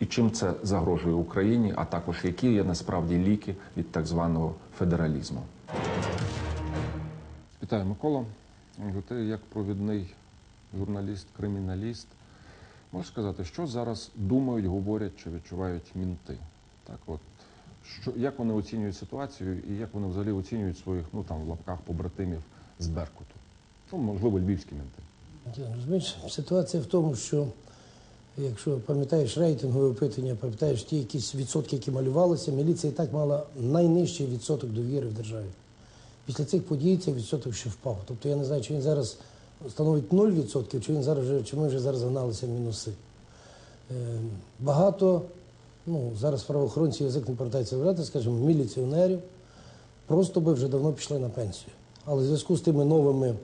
і чим це загрожує Україні, а також які є насправді ліки від так званого федералізму. Вітаю, Микола. Ти як провідний журналіст, криміналіст. Можеш сказати, що зараз думають, говорять чи відчувають мінти? Так, от що як вони оцінюють ситуацію і як вони взагалі оцінюють своїх, ну там в лапках побратимів з Беркуту? Ну, можливо, львівські мінти. Розумієш, ситуація в тому, що якщо пам'ятаєш рейтингове опитування, пам'ятаєш ті якісь відсотки, які малювалися, міліція і так мала найнижчий відсоток довіри в державі. Після цих подій цей відсоток ще впав. Тобто я не знаю, чи він зараз становить 0%, чи він зараз вже, чи ми вже зараз гналися в мінуси. Е, багато, ну зараз правоохоронці язик не повертається вибрати, скажімо, міліціонерів просто би вже давно пішли на пенсію. Але в зв'язку з тими новими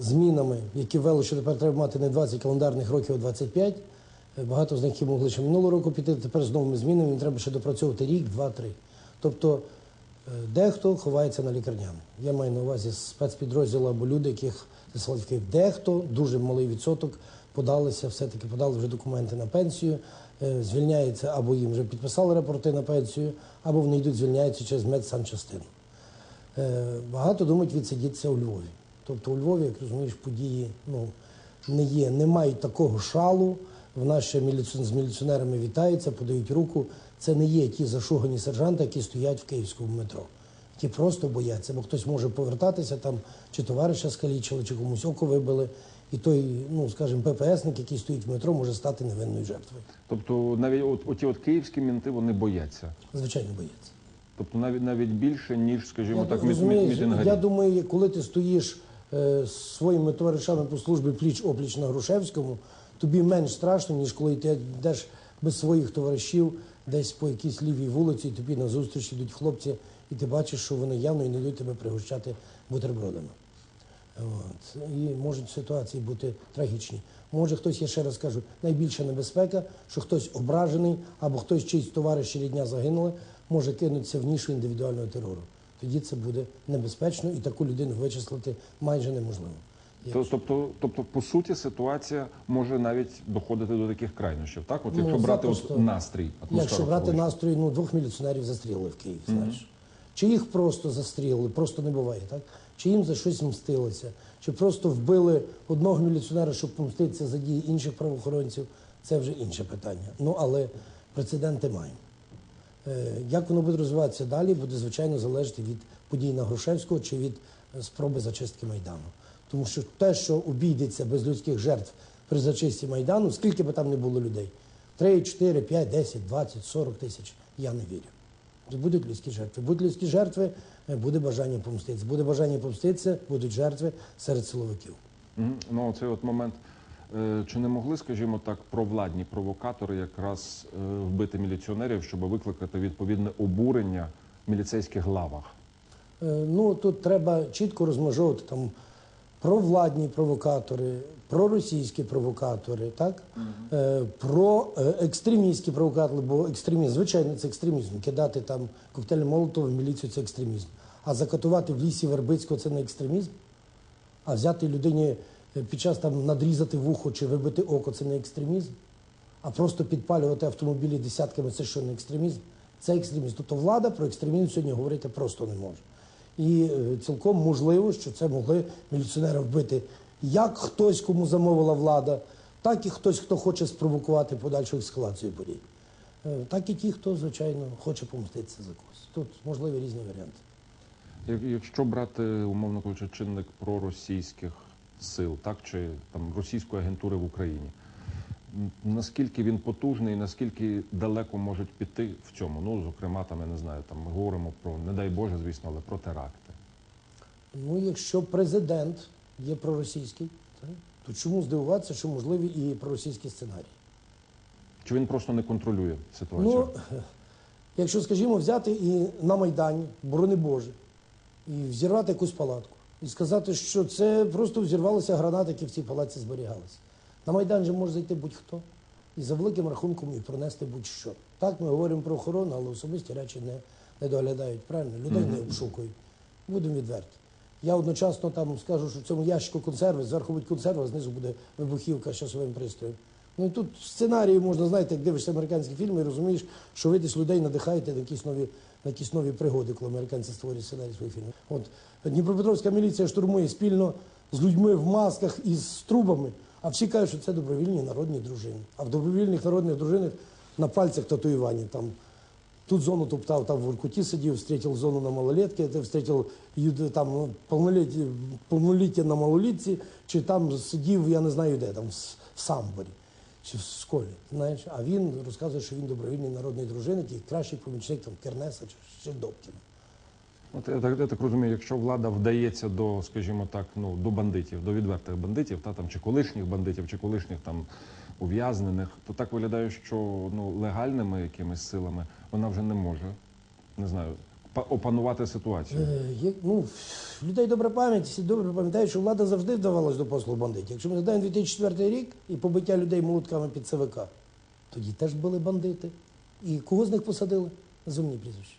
змінами, які ввели, що тепер треба мати не 20 календарних років, а 25, е, багато з них могли ще минулого року піти, тепер з новими змінами їм треба ще допрацьовувати рік, два, три. Тобто е, дехто ховається на лікарнями. Я маю на увазі спецпідрозділи або люди, яких заслали. Дехто, дуже малий відсоток, подалися, все-таки подали вже документи на пенсію, е, звільняється або їм вже підписали рапорти на пенсію, або вони йдуть, звільняються через медсанчастину. Е, Багато думають відсидітися у Львові. Тобто у Львові, як розумієш, події ну, не є, не мають такого шалу. В нас ще з міліціонерами вітаються, подають руку. Це не є ті зашугані сержанти, які стоять в київському метро. Які просто бояться, бо хтось може повертатися там, чи товариша скалічили, чи комусь око вибили. І той, ну скажімо, ППСник, який стоїть в метро, може стати невинною жертвою. Тобто, навіть от, оті от київські мінти вони бояться. Звичайно, бояться. Тобто навіть навіть більше, ніж, скажімо Я, так, мітингарі. я думаю, коли ти стоїш з своїми товаришами по службі пліч опліч на Грушевському, тобі менш страшно, ніж коли ти йдеш без своїх товаришів десь по якійсь лівій вулиці, і тобі назустріч йдуть хлопці, і ти бачиш, що вони явно і не йдуть тебе пригощати бутербродами. От. І можуть ситуації бути трагічні. Може хтось, я ще раз кажу, найбільша небезпека, що хтось ображений або хтось чийсь товариш рідня загинули, може кинутися в нішу індивідуального терору. Тоді це буде небезпечно і таку людину вичислити майже неможливо. То- Тобто, тобто, по суті, ситуація може навіть доходити до таких крайнощів. Так, от якщо Ну, брати запросто. от настрій, атмосферу. Якщо брати колишню. настрої, ну двох міліціонерів застрілили в Києві, знаєш. Чи їх просто застрілили, просто не буває, так? Чи їм за щось мстилося, чи просто вбили одного міліціонера, щоб помститися за дії інших правоохоронців, це вже інше питання. Ну але прецеденти маємо. Е, Як воно буде розвиватися далі, буде звичайно залежати від подій на Грушевського чи від е, спроби зачистки Майдану. Тому що те, що обійдеться без людських жертв при зачистці Майдану, скільки би там не було людей 3, 4, 5, 10, 20, 40 тисяч, я не вірю. Будуть людські жертви. Будуть людські жертви, е, буде бажання помститися. Буде бажання помститися, будуть жертви серед силовиків. Ну, цей от момент. Е, Чи не могли, скажімо так, провладні провокатори якраз е, вбити міліціонерів, щоб викликати відповідне обурення в міліцейських лавах? Е, Ну тут треба чітко розмежовувати там провладні провокатори, проросійські провокатори, так е, про екстремістські провокатори, бо екстремізм, звичайно, це екстремізм. Кидати там коктейль Молотова в міліцію це екстремізм. А закатувати в лісі Вербицького це не екстремізм. А взяти людині під час там надрізати вухо чи вибити око це не екстремізм. А просто підпалювати автомобілі десятками це що не екстремізм? Це екстремізм. Тобто влада про екстремізм сьогодні говорити просто не може. І е, цілком можливо, що це могли міліціонери вбити як хтось, кому замовила влада, так і хтось, хто хоче спровокувати подальшу ескалацію подій. Е, Так і ті, хто, звичайно, хоче помститися за когось. Тут можливі різні варіанти. Якщо брати, умовно кажучи, чинник проросійських сил, так чи там російської агентури в Україні, наскільки він потужний, наскільки далеко можуть піти в цьому? Ну, зокрема, там я не знаю, там ми говоримо про, не дай Боже, звісно, але про теракти. Ну, якщо президент є проросійський, то чому здивуватися, що можливі і проросійські сценарії? Чи він просто не контролює ситуацію? Ну, якщо, скажімо, взяти і на Майдані, борони Боже, і взірвати якусь палатку, і сказати, що це просто взірвалися гранати, які в цій палаці зберігалися. На Майдан же може зайти будь-хто. І за великим рахунком і пронести будь-що. Так, ми говоримо про охорону, але особисті речі не, не доглядають. Правильно? Людей не обшукують. Будемо відверті. Я одночасно там скажу, що в цьому ящику консерви, зверху будуть консерви, а знизу буде вибухівка з часовим пристроєм. Ну і тут сценарії можна, знаєте, як дивишся американські фільми і розумієш, що ви десь людей надихаєте на якісь нові, на якісь нові пригоди, коли американці створюють сценарій своїх фільмів. От Дніпропетровська міліція штурмує спільно з людьми в масках і з трубами, а всі кажуть, що це добровільні народні дружини. А в добровільних народних дружинах на пальцях татуювання там. Тут зону топтав, там в Воркуті сидів, встретил зону на встретил ю- там повноліття, на малолітці, чи там сидів, я не знаю де, там в Самборі, чи в школі. Знаєш, а він розказує, що він добровільний народний дружинник і кращий помічник там Кернеса чи, чи Добкіна. От я так, я так розумію, якщо влада вдається до, скажімо так, ну до бандитів, до відвертих бандитів, та там чи колишніх бандитів, чи колишніх там ув'язнених, то так виглядає, що ну легальними якимись силами вона вже не може, не знаю, опанувати ситуацію. Е, ну, людей добра пам'ять, всі добре пам'ятають, що влада завжди вдавалась до послуг бандитів. Якщо ми згадаємо 2004 рік і побиття людей молотками під ЦВК, тоді теж були бандити. І кого з них посадили? Назовні прізвище.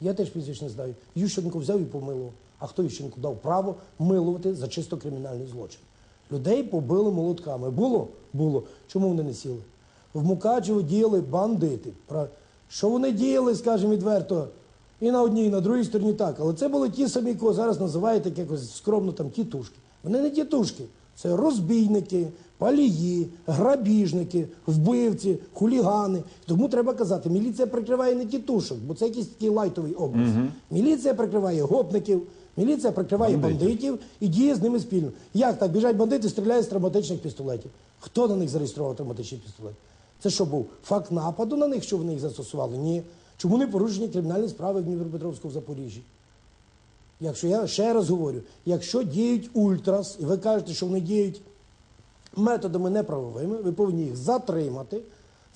Я теж прізвище не знаю. Ющенко взяв і помилував. А хто Ющенку дав право милувати за чисто кримінальний злочин? Людей побили молотками. Було? Було. Чому вони не сіли? В Мукачево діяли бандити. Що вони діяли, скажімо відверто, і на одній, і на другій стороні так. Але це були ті самі, кого зараз називають як якось скромно там тітушки. Вони не тітушки. Це розбійники, палії, грабіжники, вбивці, хулігани. Тому треба казати, міліція прикриває не тітушок, бо це якийсь такий лайтовий образ. Міліція прикриває гопників, міліція прикриває Бандитів. бандитів і діє з ними спільно. Як так? Біжать бандити, стріляють з травматичних пістолетів. Хто на них зареєстрував травматичні пістолети? Це що був факт нападу на них, що вони їх застосували? Ні. Чому не порушені кримінальні справи в Дніпропетровську в Запоріжжі? Якщо я ще раз говорю, якщо діють ультрас, і ви кажете, що вони діють методами неправовими, ви повинні їх затримати,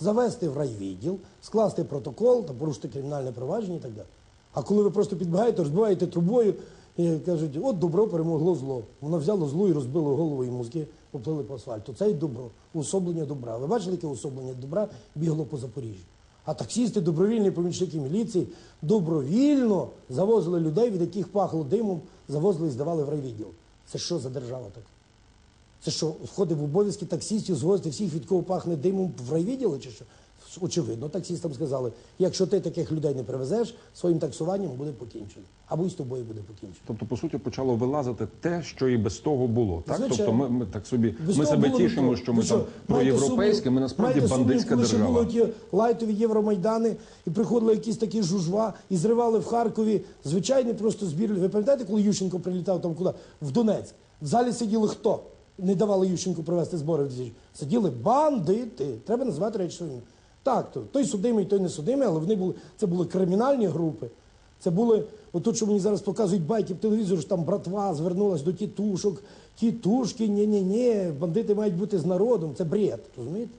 завести в райвідділ, скласти протокол та порушити кримінальне провадження і так далі. А коли ви просто підбігаєте, розбиваєте трубою і кажуть, от добро перемогло зло. Воно взяло зло і розбило голову і мозки, поплили по асфальту. Це і добро, уособлення добра. Ви бачили, яке уособлення добра бігло по Запоріжжю? А таксісти, добровільні помічники міліції добровільно завозили людей, від яких пахло димом, завозили і здавали в райвідділ. Це що за держава така? Це що, входить в обов'язки таксістів звозити всіх, від кого пахне димом в райвідділи чи що? Очевидно, таксістам сказали, якщо ти таких людей не привезеш, своїм таксуванням буде покінчено. Або і з тобою буде покінчено. Тобто, по суті, почало вилазити те, що і без того було. Так, Звичайно. тобто, ми, ми так собі Без ми себе тішимо, що ми Ви там маєте проєвропейські, ми насправді маєте сумнів, бандитська коли ще держава. були ті лайтові євромайдани, і приходили якісь такі жужва, і зривали в Харкові звичайний просто збір. Ви пам'ятаєте, коли Ющенко прилітав там куди? В Донецьк. В залі сиділи хто? Не давали Ющенку провести збори Сиділи бандити. Треба називати речі своїми. Так, то той судимий, той не судимий, але вони були, це були кримінальні групи. Це були, отут, що мені зараз показують байки в телевізорі, що там братва звернулась до тітушок. Тітушки, ні-ні-ні, бандити мають бути з народом. Це бред, розумієте?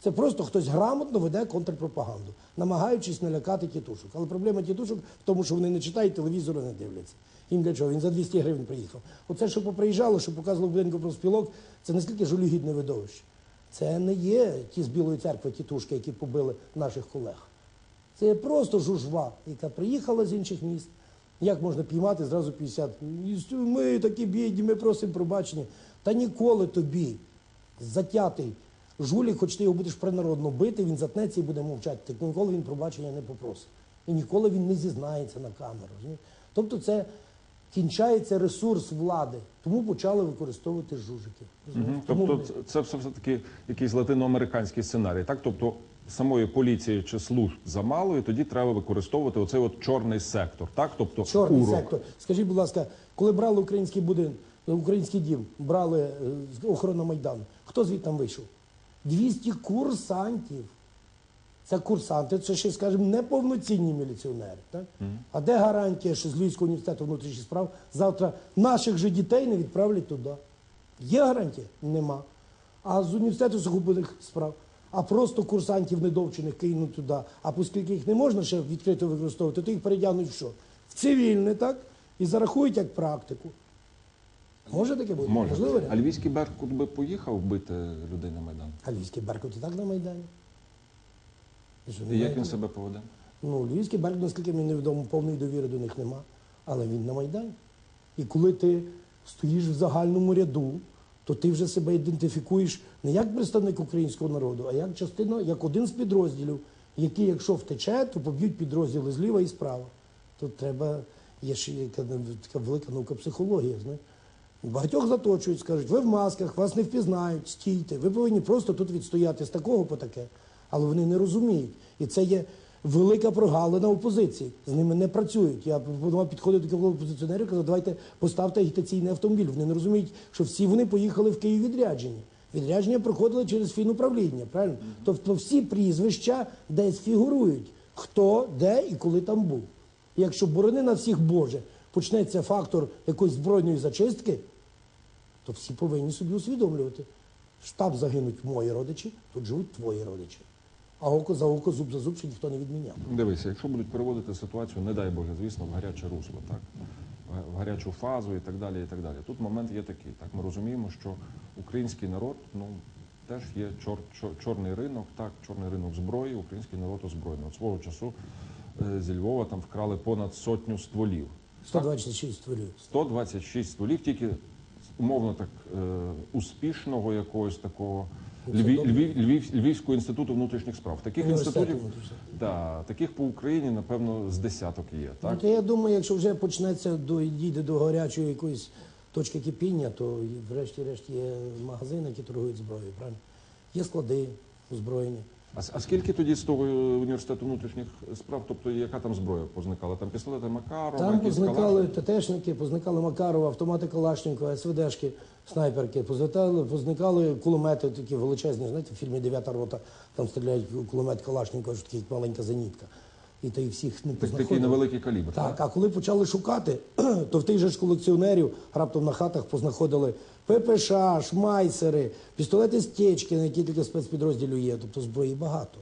Це просто хтось грамотно веде контрпропаганду, намагаючись налякати тітушок. Але проблема тітушок в тому, що вони не читають, телевізору не дивляться. Їм для чого? Він за 200 гривень приїхав. Оце, що поприїжджало, що показувало будинку профспілок, це наскільки жалюгідне видовище. Це не є ті з Білої церкви тітушки, які побили наших колег. Це просто жужва, яка приїхала з інших міст. Як можна піймати зразу 50? Ми такі бідні, ми просимо пробачення. Та ніколи тобі затятий жулік, хоч ти його будеш принародно бити, він затнеться і буде мовчати. Так ніколи він пробачення не попросить. І ніколи він не зізнається на камеру. Тобто це кінчається ресурс влади. Тому почали використовувати? Тому Тобто, це все таки якийсь латиноамериканський сценарій. Так, тобто самої поліції чи служб замало, і тоді треба використовувати оцей от чорний сектор. Так, тобто Чорний урок. сектор. Скажіть, будь ласка, коли брали український будинок, український дім, брали е, охорону Майдану, хто звідти там вийшов? 200 курсантів. Це курсанти, це ще, скажімо, неповноцінні міліціонери. Так? А де гарантія, що з Львівського університету внутрішніх справ завтра наших же дітей не відправлять туди? Є гарантія? Нема. А з університету сухопутних справ. А просто курсантів недовчених кинуть туди. А оскільки їх не можна ще відкрито використовувати, то їх перетягнуть в що? В цивільне, так? І зарахують як практику. Може таке бути? Може. Можливо? А львівський Беркут би поїхав бити людей на Майдан? А Львівський Беркут і так на Майдані. І як він себе поведе? Ну, Львівський Беркут, наскільки мені невідомо, повної довіри до них нема. Але він на Майдані. І коли ти стоїш в загальному ряду то ти вже себе ідентифікуєш не як представник українського народу, а як частина, як один з підрозділів, який, якщо втече, то поб'ють підрозділи зліва і справа. Тут треба, є ще така велика наука психологія. Знаєш. Багатьох заточують, скажуть, ви в масках, вас не впізнають, стійте. Ви повинні просто тут відстояти з такого по таке. Але вони не розуміють. І це є велика прогалина опозиції. З ними не працюють. Я пропонував підходити до опозиціонерів і казав, давайте поставте агітаційний автомобіль. Вони не розуміють, що всі вони поїхали в Київ відряджені. Відрядження проходили через фінуправління, правильно? Тобто всі прізвища десь фігурують, хто, де і коли там був. І якщо борони на всіх Боже, почнеться фактор якоїсь збройної зачистки, то всі повинні собі усвідомлювати. Там загинуть мої родичі, тут живуть твої родичі. А око за око, зуб за зуб ще ніхто не відміняв. Дивися, якщо будуть переводити ситуацію, не дай Боже, звісно, в гаряче русло, так в гарячу фазу і так далі. і так далі. Тут момент є такий. Так ми розуміємо, що український народ ну теж є чор, чор, чорний ринок, так, чорний ринок зброї, український народ озброєний. От свого часу е, зі Львова там вкрали понад сотню стволів. 126 стволів. 126 стволів, тільки умовно так е, успішного якогось такого Львів. Львів, Львів, Львівського інституту внутрішніх справ. Таких інститутів да, таких по Україні, напевно, з десяток є. Ну, Так? то я думаю, якщо вже почнеться до дійде до гарячої якоїсь точки кипіння, то врешті-решт є магазини, які торгують зброєю, правильно? Є склади озброєння. А, а скільки тоді з того е, університету внутрішніх справ, тобто яка там зброя позникала? Там пістолети Макарова, Там позникали ТТшники, позникали Макарова, автомати Калашникова, СВДшки, снайперки, позникали, позникали кулемети такі величезні. Знаєте, в фільмі Дев'ята рота там стріляють кулемет Калашникова, що такий маленька зенітка. І то їх всіх не Так, такий невеликий калібр. Так, а коли почали шукати, то в тих же ж колекціонерів раптом на хатах познаходили ППШ, шмайсери, пістолети стечки, на які тільки спецпідрозділів є. Тобто зброї багато.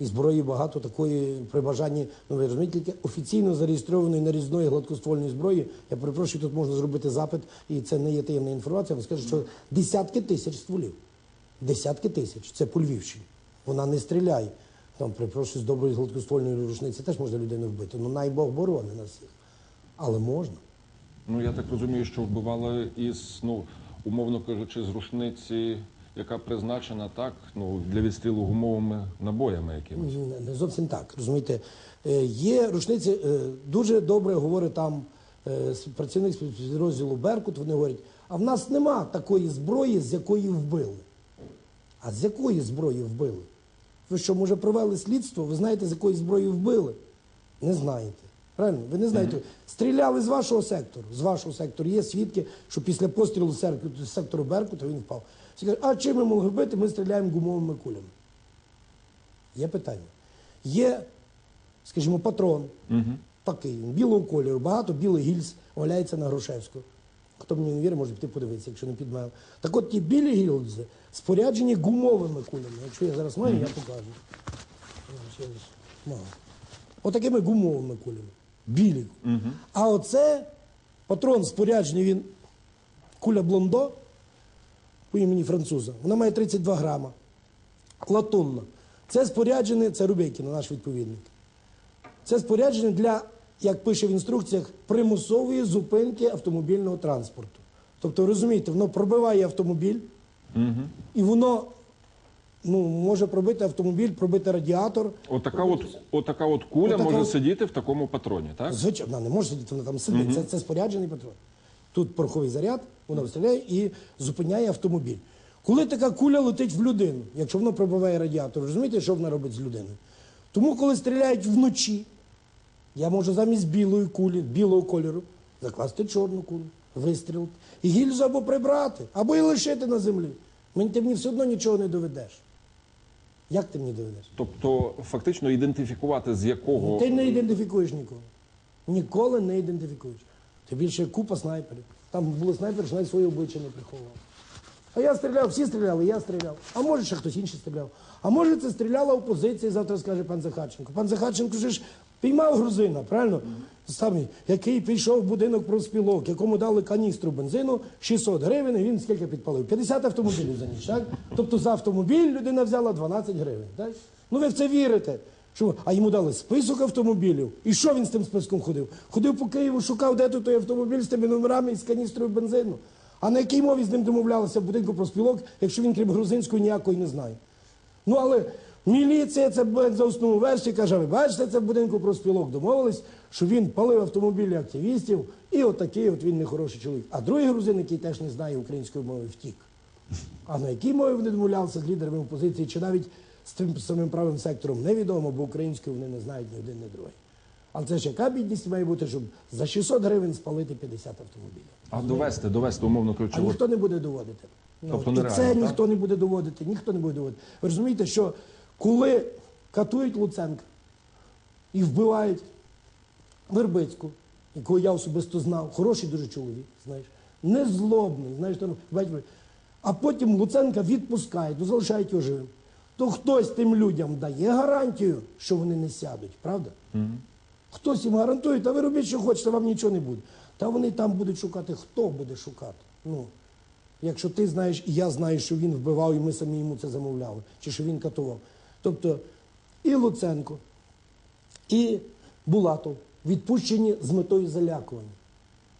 І зброї багато такої при бажанні, ну ви розумієте, тільки офіційно зареєстрованої нарізної гладкоствольної зброї. Я перепрошую, тут можна зробити запит, і це не є таємна інформація. Вони скажуть, що десятки тисяч стволів. Десятки тисяч. Це по Львівщині. Вона не стріляє. Там, перепрошую, з доброї гладкоствольної рушниці теж можна людину вбити. Ну, най Бог борони на всіх. Але можна. Ну я так розумію, що вбивали із, ну, умовно кажучи, з рушниці, яка призначена так, ну, для відстрілу гумовими набоями якимись. Не- Не зовсім так. Розумієте, Е, є рушниці, е, дуже добре говорить там е, працівник спецпідрозділу Беркут. Вони говорять, а в нас нема такої зброї, з якої вбили. А з якої зброї вбили? Ви що, може, провели слідство? Ви знаєте, з якої зброї вбили? Не знаєте. Правильно? Ви не знаєте. Стріляли з вашого сектору. З вашого сектору. Є свідки, що після пострілу з сектору Беркута він впав. Всі кажуть, а чим ми могли бити? Ми стріляємо гумовими кулями. Є питання. Є, скажімо, патрон такий, білого кольору, багато білих гільз валяється на Грушевську. Хто мені не вірить, може піти подивитися, якщо не підмав. Так от ті білі гільзи споряджені гумовими кулями. Якщо я зараз маю, я покажу. Зараз я десь. Отакими гумовими кулями. Білі. А оце патрон споряджений, він куля блондо по імені француза. Вона має 32 грама. Латунна. Це споряджене, це Рубейкіна, наш відповідник. Це спорядження для, як пише в інструкціях, примусової зупинки автомобільного транспорту. Тобто, розумієте, воно пробиває автомобіль, і воно ну, може пробити автомобіль, пробити радіатор. Отака от, отака от куля Отака може от- сидіти в такому патроні, так? Звичайно, вона не може сидіти, вона там сидить. Це, це споряджений патрон. Тут пороховий заряд, вона стріляє і зупиняє автомобіль. Коли така куля летить в людину, якщо воно пробиває радіатор, розумієте, що вона робить з людиною? Тому, коли стріляють вночі, я можу замість білої кулі, білого кольору, закласти чорну кулю, вистрілити. І гільзу або прибрати, або і лишити на землі. Мені ти мені все одно нічого не доведеш. Як ти мені доведеш? Тобто, фактично ідентифікувати з якого Ти не ідентифікуєш нікого. Ніколи не ідентифікуєш. Ти більше купа снайперів. Там були снайпери, що навіть своє обличчя не приховував. А я стріляв, всі стріляли, я стріляв. А може ще хтось інший стріляв. А може це стріляла опозиція, завтра скаже пан Захарченко. Пан Захарченко ж піймав грузина, правильно? Самі, який пішов в будинок профспілок, якому дали каністру бензину 600 гривень, і він скільки підпалив? 50 автомобілів за ніч, так? Тобто за автомобіль людина взяла 12 гривень. Так? Ну ви в це вірите. Що, а йому дали список автомобілів. І що він з тим списком ходив? Ходив по Києву, шукав, де тут той автомобіль з тими номерами і з каністрою бензину. А на якій мові з ним домовлялися в будинку профспілок, якщо він крім грузинської ніякої не знає? Ну але міліція це за основну версію каже, ви бачите, це в будинку профспілок домовились, що він палив автомобілі активістів, і отакий от він нехороший чоловік. А другий грузин, який теж не знає української мови, втік. А на якій мові вони домовлялися з лідерами опозиції, чи навіть з тим самим правим сектором, невідомо, бо українською вони не знають ні один, ні другий. Але це ж яка бідність має бути, щоб за 600 гривень спалити 50 автомобілів. А довести, довести, умовно А кажучи, от ніхто не буде доводити. Тобто нереально, це так? ніхто не буде доводити, ніхто не буде доводити. Ви розумієте, що коли катують Луценка і вбивають Вербицьку, якого я особисто знав, хороший дуже чоловік, знаєш, незлобний, знаєш, там, а потім Луценка відпускають, ну залишають його живим. То хтось тим людям дає гарантію, що вони не сядуть, правда? Хтось їм гарантує, та ви робіть, що хочете, вам нічого не буде. Та вони там будуть шукати, хто буде шукати. Ну, якщо ти знаєш, і я знаю, що він вбивав, і ми самі йому це замовляли, чи що він катував. Тобто і Луценко, і Булатов відпущені з метою залякування.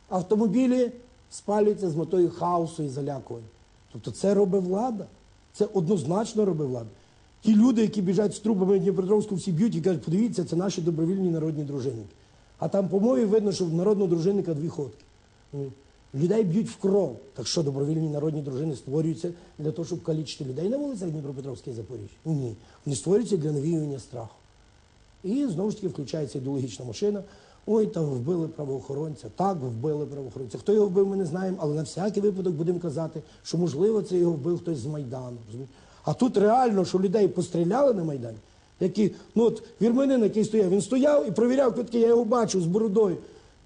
Автомобілі спалюються з метою хаосу і залякування. Тобто це робить влада. Це однозначно робить влада. Ті люди, які біжать з трубами Дніпропетровську, всі б'ють і кажуть, подивіться, це наші добровільні народні дружинники. А там по мові видно, що в народного дружинника дві ходки. Ну, Людей б'ють в кров. Так що добровільні народні дружини створюються для того, щоб калічити людей на вулицях Дніпропетровська Запоріжжя? Ні. Вони створюються для навіювання страху. І знову ж таки включається ідеологічна машина. Ой, там вбили правоохоронця, так вбили правоохоронця. Хто його вбив, ми не знаємо, але на всякий випадок будемо казати, що можливо це його вбив хтось з Майдану. А тут реально, що людей постріляли на Майдані, які, ну от вірменин, який стояв, він стояв і провіряв квитки, я його бачив з бородою.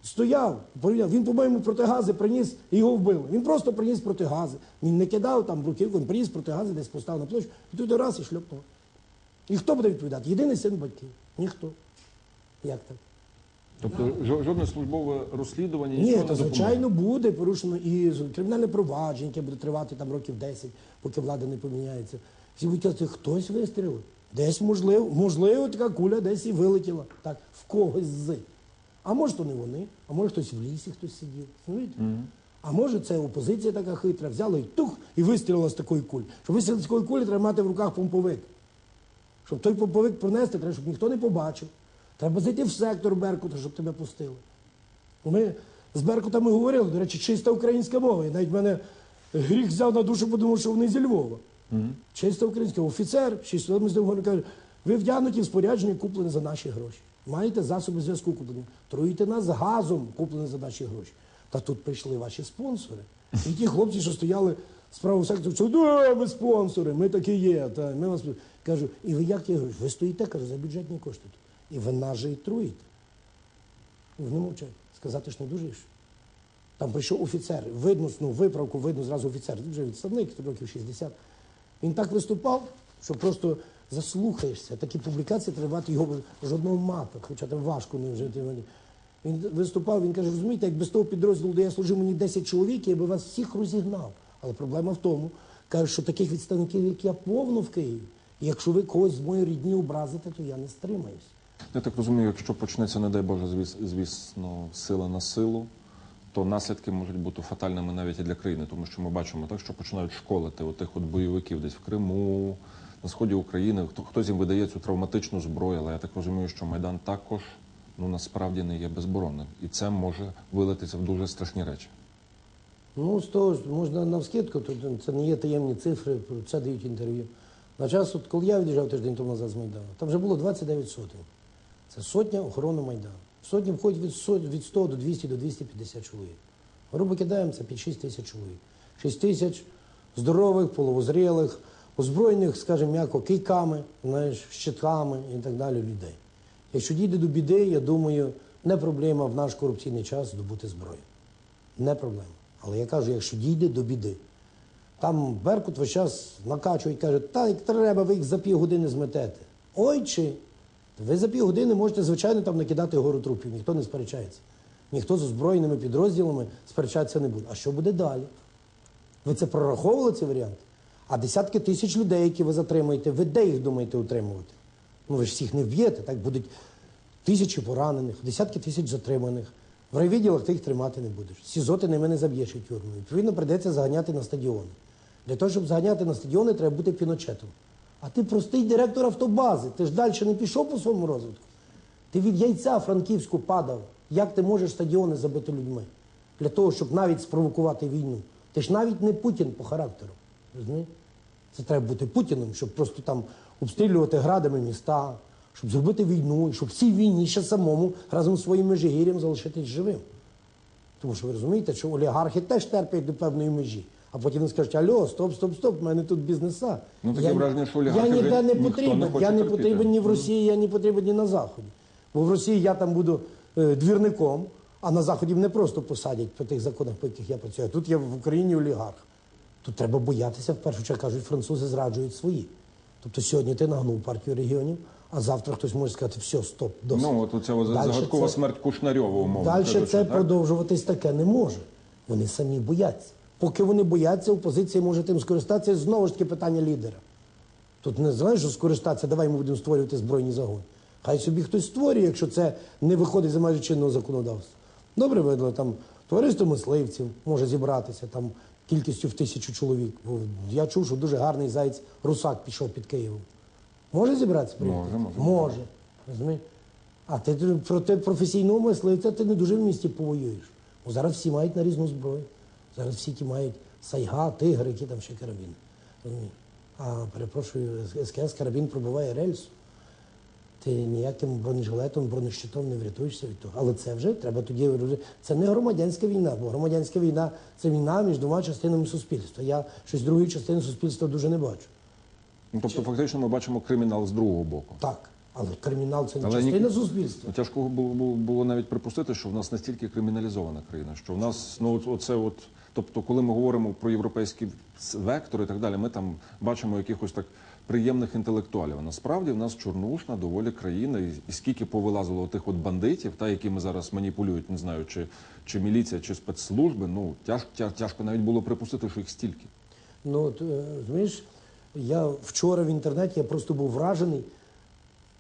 Стояв, провіряв. Він, по-моєму, протигази приніс і його вбили. Він просто приніс протигази. Він не кидав там бруківку, він приніс протигази, десь поставив на площу, і тут раз і шльопнув. І хто буде відповідати? Єдиний син батьків. Ніхто. Як так? Тобто жодне службове розслідування Ні, нічого то не допоможе. звичайно буде порушено і кримінальне провадження, яке буде тривати там років 10, поки влада не поміняється. Всі будуть казати, хтось вистрілив. Десь можливо, можливо, така куля десь і вилетіла. Так, в когось з. А може, то не вони, а може хтось в лісі хтось сидів. Розумієте? А може, це опозиція така хитра, взяла і тух і вистрілила з такої кулі. Щоб вистрілити з такої кулі, треба мати в руках помповик. Щоб той помповик пронести, треба, щоб ніхто не побачив. Треба зайти в сектор Беркута, щоб тебе пустили. Ми з Беркутами говорили, до речі, чиста українська мова. І навіть мене гріх взяв на душу, подумав, що вони зі Львова. Чиста українська офіцер, шість ми з ним каже, ви вдягнуті в спорядження, куплене за наші гроші. Маєте засоби зв'язку куплені. Труїте нас газом, куплене за наші гроші. Та тут прийшли ваші спонсори. І ті хлопці, що стояли з правого сектору, що да, ми спонсори, ми такі є. Та, ми вас... Кажу, і ви як я говорю, ви стоїте, кажу, за бюджетні кошти тут. І ви нас же і труїте. І вони мовчать. Сказати ж не дуже ж. Там прийшов офіцер, видно, ну, виправку, видно зразу офіцер, вже відставник, років 60. Він так виступав, що просто заслухаєшся. Такі публікації тривати його жодного мата, хоча там важко не мені. Він виступав, він каже, розумієте, як без того підрозділу, де я служив, мені 10 чоловік, я би вас всіх розігнав. Але проблема в тому, каже, що таких відставників, як я, повно в Києві. Якщо ви когось з моєї рідні образите, то я не стримаюсь. Я так розумію, якщо почнеться, не дай Боже, звісно, сила на силу, то наслідки можуть бути фатальними навіть і для країни, тому що ми бачимо так, що починають школити отих от бойовиків десь в Криму, на сході України. Хто хтось їм видає цю травматичну зброю, але я так розумію, що майдан також ну насправді не є безборонним, і це може вилитися в дуже страшні речі. Ну, з того ж можна навскидку, тут це не є таємні цифри, про це дають інтерв'ю. На час, от, коли я від'їжджав тиждень тому назад з Майдану, там вже було 29 сотень. Це сотня охорони Майдану. Сотні входять від 100, до 200 до 250 чоловік. Грубо кидаємо, це під 6 тисяч чоловік. 6 тисяч здорових, половозрілих, озброєних, скажімо м'яко, кийками, знаєш, щитками і так далі людей. Якщо дійде до біди, я думаю, не проблема в наш корупційний час здобути зброю. Не проблема. Але я кажу, якщо дійде до біди, там Беркут весь час накачує і каже, та як треба, ви їх за півгодини зметете. Ой чи. Ви за півгодини можете, звичайно, там накидати гору трупів, ніхто не сперечається. Ніхто з озброєними підрозділами сперечатися не буде. А що буде далі? Ви це прораховували ці варіанти? А десятки тисяч людей, які ви затримаєте, ви де їх думаєте утримувати? Ну ви ж всіх не вб'єте, так будуть тисячі поранених, десятки тисяч затриманих. В райвідділах ти їх тримати не будеш. СІЗО ти ними не заб'єш і тюрму. Відповідно, прийдеться заганяти на стадіони. Для того, щоб заганяти на стадіони, треба бути піночетом. А ти простий директор автобази. Ти ж далі не пішов по своєму розвитку. Ти від яйця Франківську падав. Як ти можеш стадіони забити людьми? Для того, щоб навіть спровокувати війну. Ти ж навіть не Путін по характеру. Це треба бути Путіним, щоб просто там обстрілювати градами міста, щоб зробити війну, і щоб в цій війні ще самому разом з своїм межигір'ям залишитись живим. Тому що ви розумієте, що олігархи теж терплять до певної межі. А потім вони скажуть, алло, стоп, стоп, стоп, в мене тут бізнеса. Ну, таке враження, що олігархи Я ніде не ніхто не потрібен. я не потрібен ні в Росії, я не потрібен ні на Заході. Бо в Росії я там буду е, двірником, а на Заході мене просто посадять по тих законах, по яких я працюю. А тут я в Україні олігарх. Тут треба боятися, в першу чергу кажуть, французи зраджують свої. Тобто сьогодні ти нагнув партію регіонів, а завтра хтось може сказати, все, стоп, досить. Ну, от оця загадкова це- смерть Кушнарьова, умовно. Далі це так? продовжуватись таке не може. Вони самі бояться. Поки вони бояться, опозиція може тим скористатися. Знову ж таки питання лідера. Тут не знаєш, що скористатися, давай ми будемо створювати збройні загони. Хай собі хтось створює, якщо це не виходить за межі чинного законодавства. Добре видно, там товариство мисливців може зібратися там кількістю в тисячу чоловік. Бо я чув, що дуже гарний зайць русак пішов під Києвом. Може зібратися? Може, може. Може. Розумієш? А ти проти професійного мисливця ти не дуже в місті повоюєш. Бо зараз всі мають нарізну зброю. Зараз всі ті мають сайга, тигри, які там ще. Розумієш? А перепрошую, СКС карабін пробиває рельсу. Ти ніяким бронежилетом, бронещитом не врятуєшся від того. Але це вже треба тоді вже. Це не громадянська війна, бо громадянська війна це війна між двома частинами суспільства. Я щось другої частини суспільства дуже не бачу. Ну, тобто, фактично, ми бачимо кримінал з другого боку. Так, але кримінал це не Але ні- частина суспільства. Ну, Тяжко було, було, навіть припустити, що в нас настільки криміналізована країна, що в нас ну оце от. Тобто, коли ми говоримо про європейський с- вектор і так далі, ми там бачимо якихось так приємних інтелектуалів. Насправді в нас чорнушна доволі країна, і, і скільки повилазило тих от бандитів, та якими зараз маніпулюють, не знаю, чи, чи міліція, чи спецслужби. Ну тяж, тяж, тяжко навіть було припустити, що їх стільки. Ну, е, розумієш, я вчора в інтернеті я просто був вражений.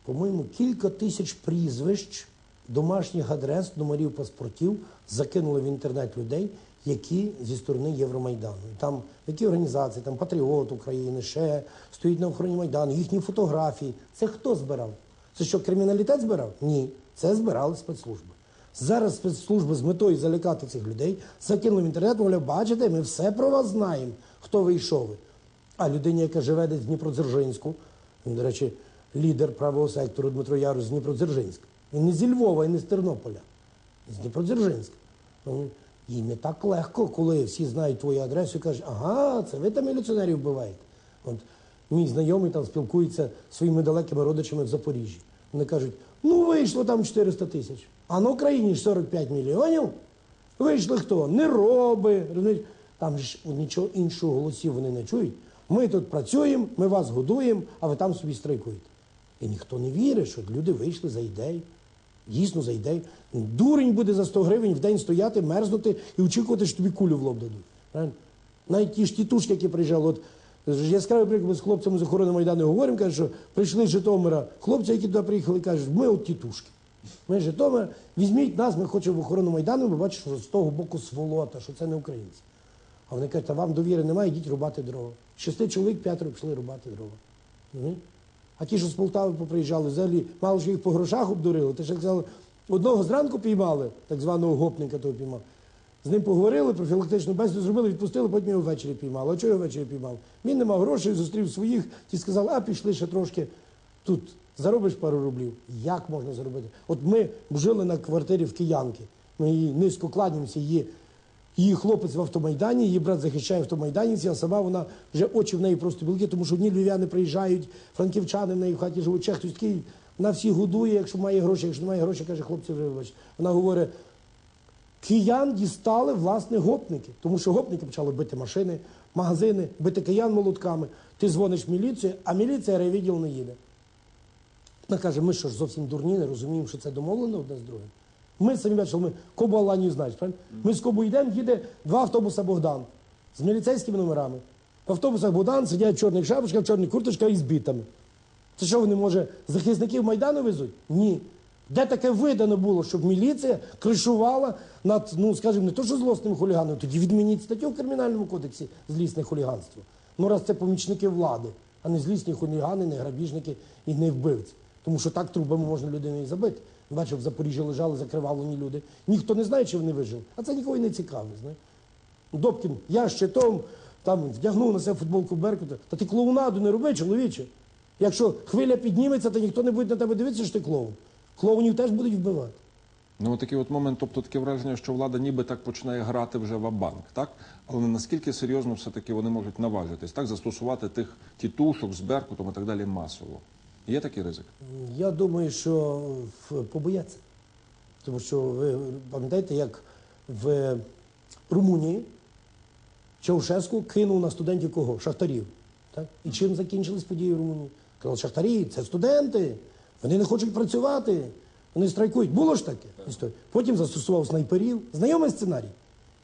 По-моєму, кілька тисяч прізвищ, домашніх адрес, номерів паспортів закинули в інтернет людей, які зі сторони Євромайдану. Там які організації, там Патріот України, ще стоїть на охороні Майдану, їхні фотографії. Це хто збирав? Це що, криміналітет збирав? Ні. Це збирали спецслужби. Зараз спецслужби з метою залякати цих людей закинули в інтернет, мовляв, бачите, ми все про вас знаємо, хто ви і. А людині, яка живе десь в Дніпродзержинську, він, до речі, лідер правого сектору Дмитро Ярус з Дніпродзержинська. Він не зі Львова і не з Тернополя, з Дніпродзержинська. Ну, їй не так легко, коли всі знають твою адресу і кажуть, ага, це ви там міліціонерів вбиваєте. От мій знайомий там спілкується зі своїми далекими родичами в Запоріжжі. Вони кажуть, ну вийшло там 400 тисяч, а на Україні ж 45 мільйонів. Вийшли хто? Нероби. розумієш? Там ж нічого іншого голосів вони не чують. Ми тут працюємо, ми вас годуємо, а ви там собі страйкуєте. І ніхто не вірить, що люди вийшли за ідею. Дійсно за ідею. Дурень буде за 100 гривень в день стояти, мерзнути і очікувати, що тобі кулю в лоб дадуть. Навіть ті ж тітушки, які приїжджали, от яскравий приклад з хлопцями з охорони Майдану говоримо, кажуть, що прийшли з Житомира хлопці, які туди приїхали, кажуть, ми от тітушки. Ми з Житомира, візьміть нас, ми хочемо в охорону Майдану, ми бачимо, що з того боку сволота, що це не українці. А вони кажуть, а вам довіри немає, йдіть рубати дрова. Шести чоловік, п'ятеро пішли рубати дрова. А ті, що з Полтави поприїжджали, взагалі, мало що їх по грошах обдурили. Ти ж казали, одного зранку піймали, так званого гопника того піймав. З ним поговорили, профілактичну бесіду зробили, відпустили, потім його ввечері піймали. А чого його ввечері піймав? Він не мав грошей, зустрів своїх, ті сказали, а пішли ще трошки тут. Заробиш пару рублів. Як можна заробити? От ми жили на квартирі в киянки. Ми її низько кланяємося, її Її хлопець в автомайдані, її брат захищає автомайданівці, а сама вона вже очі в неї просто білки, тому що одні львів'яни приїжджають, франківчани в неї в хаті живуть, ще хтось такий, вона всі годує, якщо має гроші, якщо немає грошей, каже, хлопці вже вибачте. Вона говорить, киян дістали власне гопники, тому що гопники почали бити машини, магазини, бити киян молотками. Ти дзвониш в міліцію, а міліція райвідділ не їде. Вона каже, ми що ж зовсім дурні, не розуміємо, що це домовлено одне з другим. Ми самі бачили, ми Кобу Аланію знаєш, правильно? Ми з Кобу йдемо, їде два автобуса Богдан з міліцейськими номерами. В автобусах Богдан сидять в чорних шапочках, в чорних курточках і з бітами. Це що вони, може, захисників Майдану везуть? Ні. Де таке видано було, щоб міліція кришувала над, ну скажімо, не то, що злосним хуліганом, тоді відмініть статтю в Кримінальному кодексі злісне хуліганство. Ну, раз це помічники влади, а не злісні хулігани, не грабіжники і не вбивці. Тому що так трубами можна людину і забити. Бачив, в Запоріжжі лежали закривавлені люди. Ніхто не знає, чи вони вижили. А це нікого не цікавить. Знаєш. Добкін, я щитом там вдягнув на себе футболку Беркута. Та ти клоунаду не роби, чоловіче. Якщо хвиля підніметься, то ніхто не буде на тебе дивитися, що ти клоун. Клоунів теж будуть вбивати. Ну, такий от момент, тобто таке враження, що влада ніби так починає грати вже в банк так? Але наскільки серйозно все-таки вони можуть наважитись, так, застосувати тих тітушок з Беркутом і так далі масово. Є такий ризик? Я думаю, що побояться. Тому що ви пам'ятаєте, як в Румунії Чаушеску кинув на студентів кого? Шахтарів. Так? І чим закінчились події в Румунії? Казали, шахтарі, це студенти, вони не хочуть працювати, вони страйкують. Було ж таке? Історія. Потім застосував снайперів. Знайомий сценарій.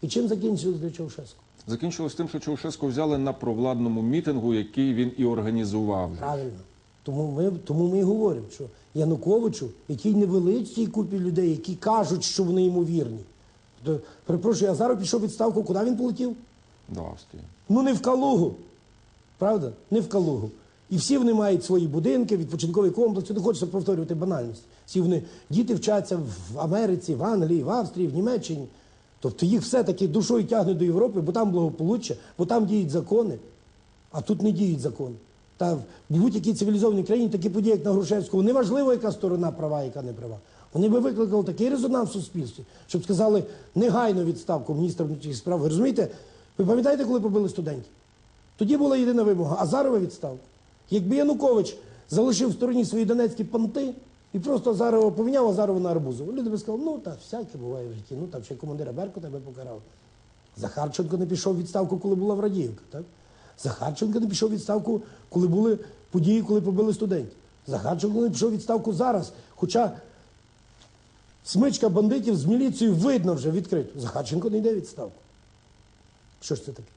І чим закінчилось для Чаушеску? Закінчилось тим, що Чаушеску взяли на провладному мітингу, який він і організував. Правильно. Тому ми, тому ми і говоримо, що Януковичу, який не велич цій купі людей, які кажуть, що вони йому вірні. То, перепрошую, Азаров пішов відставку, куди він полетів? До Австрії. Ну не в Калугу. Правда? Не в Калугу. І всі вони мають свої будинки, відпочинковий комплекс. Не хочеться повторювати банальність. Всі вони діти вчаться в Америці, в Англії, в Австрії, в Німеччині. Тобто їх все-таки душою тягне до Європи, бо там благополуччя, бо там діють закони, а тут не діють закони. Та в будь-якій цивілізованій країні такі події, як на Грушевському, неважливо, яка сторона права, яка не права. Вони би викликали такий резонанс в суспільстві, щоб сказали негайно відставку міністра внутрішніх справ. Ви розумієте? Ви пам'ятаєте, коли побили студентів? Тоді була єдина вимога Азарова відставка. Якби Янукович залишив в стороні свої донецькі понти і просто Азарова поміняв Азарова на Арбузова, люди б сказали, ну так, всяке буває в житті, ну там ще командира Берку тебе покарав. Захарченко не пішов відставку, коли була Врадіївка. Так? Захарченко не пішов відставку, коли були події, коли побили студентів. Захарченко не пішов відставку зараз. Хоча смичка бандитів з міліцією видно вже відкрито. Захарченко не йде відставку. Що ж це таке?